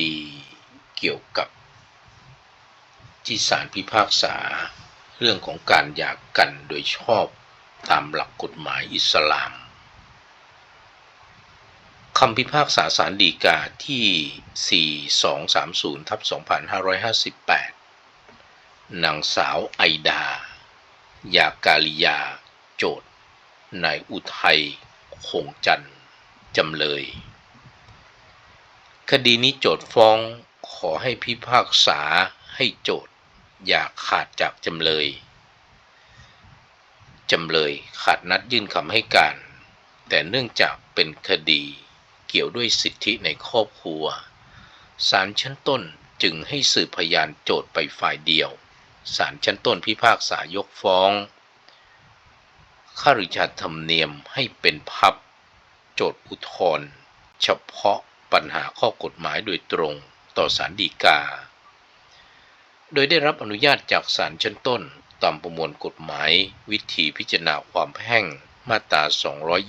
ดี เกี่ยวกับที่ศาลพิพากษา เรื่องของการหย่ากกันโดยชอบตามหลักกฎหมายอิสลามคำพิพากษาสารดีกาที่ 4230ทับ2558 นางสาวไอดา ยากาลิยา โจทย์นายอุทัยคงจันทร์จำเลย คดีนี้โจทย์ฟ้องขอให้พิพากษาให้โจทอย่าขาดจากจำเลย จำเลยขาดนัดยื่นคำให้การ แต่เนื่องจากเป็นคดีเกี่ยวด้วยสิทธิในครอบครัวศาลชั้นต้นจึงให้สืบพยานโจทไปฝ่ายเดียวศาลชั้นต้นพิพากษายกฟ้องข้าราชธรรมเนียมให้เป็นพับ โจทย์อุทธรณ์เฉพาะ ปัญหาข้อกฎหมายโดยตรงต่อศาลฎีกา โดยได้รับอนุญาตจากศาลชั้นต้นตามประมวลกฎหมายวิธีพิจารณาความแพ่งมาตรา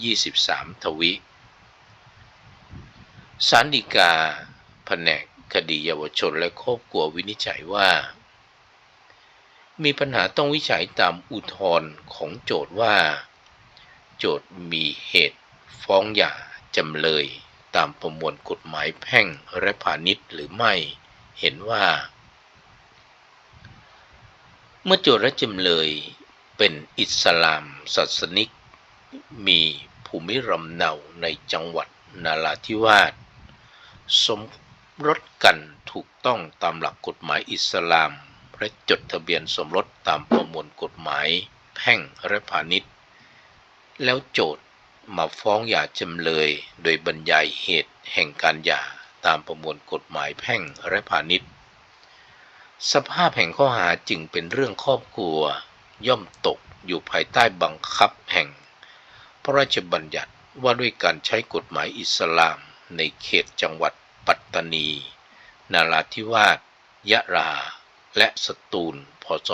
223 ทวิศาลฎีกาแผนกคดีเยาวชนและครอบครัววินิจฉัยว่า มีปัญหาต้องวิจัยตามอุทธรณ์ของโจทย์ว่า โจทย์มีเหตุ ฟ้องหย่าจำเลย ตามประมวลกฎหมายแพ่งและพาณิชย์หรือไม่ เห็นว่า เมื่อโจทย์และจำเลยเป็นอิสลามศาสนิก มีภูมิลำเนาในจังหวัดนาราธิวาสสมรสกันถูกต้องตามหลักกฎหมายอิสลามและจดทะเบียนสมรสตามประมวลกฎหมายแพ่งและพาณิชย์ แล้วโจทย์ มาฟ้องหย่าจำเลย โดยบรรยายเหตุแห่งการหย่าตามประมวลกฎหมายแพ่งและพาณิชย์ สภาพแห่งข้อหาจึงเป็นเรื่องครอบครัว ย่อมตกอยู่ภายใต้บังคับแห่ง พระราชบัญญัติว่าด้วยการใช้กฎหมายอิสลามในเขตจังหวัดปัตตานี นาราธิวาสยะลาและสตูล พศ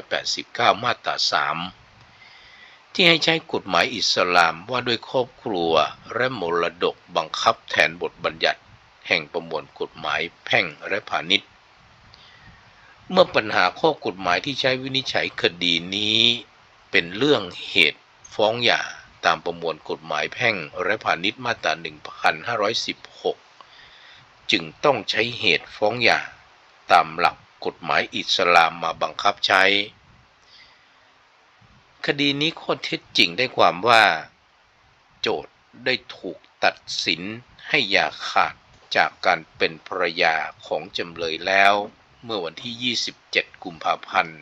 2489 มาตรา 3 ที่ให้ใช้กฎหมายอิสลามว่าด้วยครอบครัวและมรดกบังคับแทนบทบัญญัติ แห่งประมวลกฎหมายแพ่งและพาณิชย์ เมื่อปัญหาข้อกฎหมายที่ใช้วินิจฉัยคดีนี้เป็นเรื่องเหตุฟ้องหย่าตามประมวลกฎหมายแพ่งและพาณิชย์มาตรา 1516 จึงต้องใช้เหตุฟ้องหย่าตามหลักกฎหมายอิสลามมาบังคับใช้ คดีนี้ข้อเท็จจริงได้ความว่า โจทย์ได้ถูกตัดสินให้อย่าขาดจากการเป็นภรรยาของจำเลยแล้ว เมื่อวันที่ 27 กุมภาพันธ์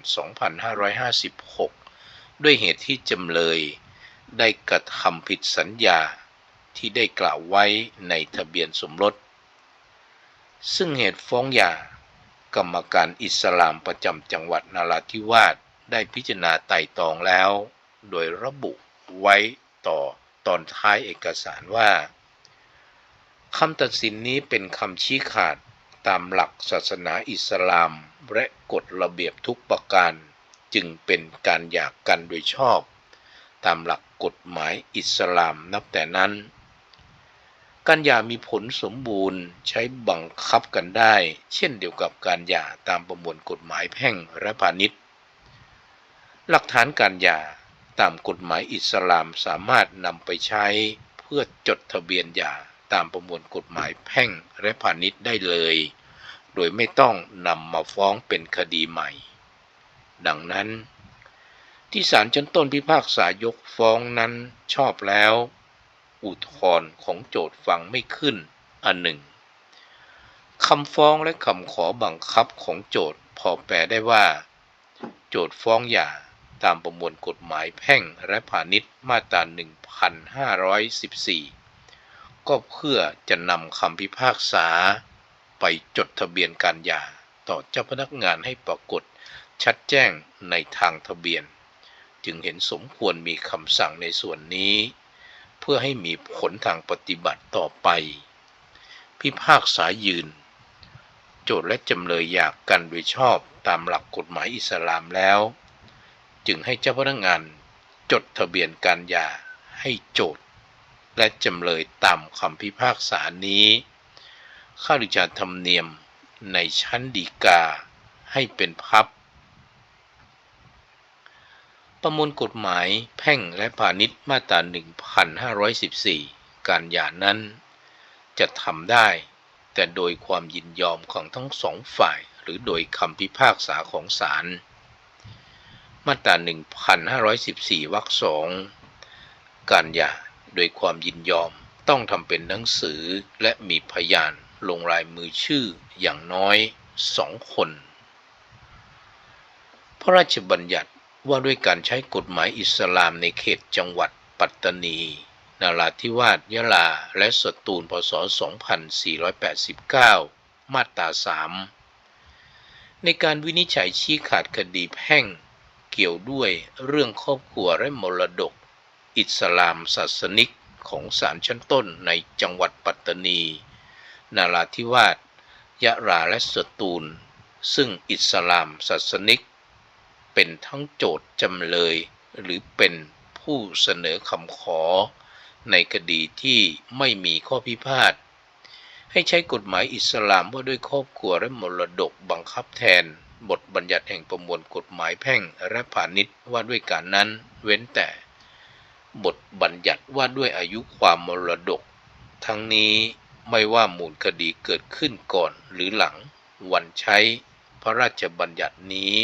2556 ด้วยเหตุที่จำเลยได้กระทำผิดสัญญาที่ได้กล่าวไว้ในทะเบียนสมรส ซึ่งเหตุฟ้องหย่ากรรมการอิสลามประจำจังหวัดนาราธิวาส ได้พิจารณาไต่ตองแล้ว โดยระบุไว้ต่อตอนท้ายเอกสารว่าคำตัดสินนี้เป็นคำชี้ขาดตามหลักศาสนาอิสลาม และกฎระเบียบทุกประการ จึงเป็นการหย่ากกันโดยชอบ ตามหลักกฎหมายอิสลามนับแต่นั้น การหย่ามีผลสมบูรณ์ใช้บังคับกันได้ เช่นเดียวกับการหย่าตามประมวลกฎหมายแพ่งและพาณิชย์ หลักฐานการหย่าตามกฎหมายอิสลามสามารถนำไปใช้เพื่อจดทะเบียนหย่าตามประมวลกฎหมายแพ่งและพาณิชย์ได้เลย โดยไม่ต้องนำมาฟ้องเป็นคดีใหม่ ดังนั้น ที่ศาลชั้นต้นพิพากษายกฟ้องนั้นชอบแล้ว อุทธรณ์ของโจทย์ฟังไม่ขึ้น อันหนึ่งคำฟ้องและคำขอบังคับของโจทย์พอแปลได้ว่า โจทย์ฟ้องหย่า ตามประมวลกฎหมายแพ่งและพาณิชย์มาตรา 1514 ก็เพื่อจะนำคำพิพากษา ไปจดทะเบียนการหย่าต่อเจ้าพนักงานให้ปรากฏชัดแจ้งในทางทะเบียน จึงเห็นสมควรมีคำสั่งในส่วนนี้ เพื่อให้มีผลทางปฏิบัติต่อไป พิพากษายืน โจทย์และจำเลยอยากกันโดยชอบตามหลักกฎหมายอิสลามแล้ว จึงให้เจ้าพนักงานจดทะเบียนการหย่าให้โจทย์ และจำเลยตามคำพิพากษานี้ข้าราชการธรรมเนียมในชั้นฎีกาให้เป็นพับ ประมวลกฎหมายแพ่งและพาณิชย์มาตรา 1514 การหย่านั้น จะทำได้ แต่โดยความยินยอมของทั้งสองฝ่าย หรือโดยคำพิพากษาของศาล มาตรา 1514วรรคสองการหย่าโดยความยินยอมต้องทำเป็นหนังสือและมีพยานลงลายมือชื่ออย่างน้อยสองคน พระราชบัญญัติว่าด้วยการใช้กฎหมายอิสลามในเขตจังหวัดปัตตานีนาราธิวาสยะลา และสตูล พศ 2489 มาตรา 3 ในการวินิจฉัยชี้ขาดคดีแพ่ง เกี่ยวด้วยเรื่องครอบครัวและมรดก อิสลามศาสนิกของศาลชั้นต้นในจังหวัดปัตตานี นาราธิวาสยะลาและสตูล ซึ่งอิสลามศาสนิก เป็นทั้งโจทย์จำเลยหรือเป็นผู้เสนอคำขอ ในคดีที่ไม่มีข้อพิพาทให้ใช้กฎหมายอิสลามว่าด้วยครอบครัวและมรดกบังคับแทน บทบัญญัติแห่งประมวลกฎหมายแพ่งและพาณิชย์ว่าด้วยการนั้น เว้นแต่ บทบัญญัติว่าด้วยอายุความมรดก ทั้งนี้ไม่ว่ามูลคดีเกิดขึ้นก่อนหรือหลัง วันใช้พระราชบัญญัตินี้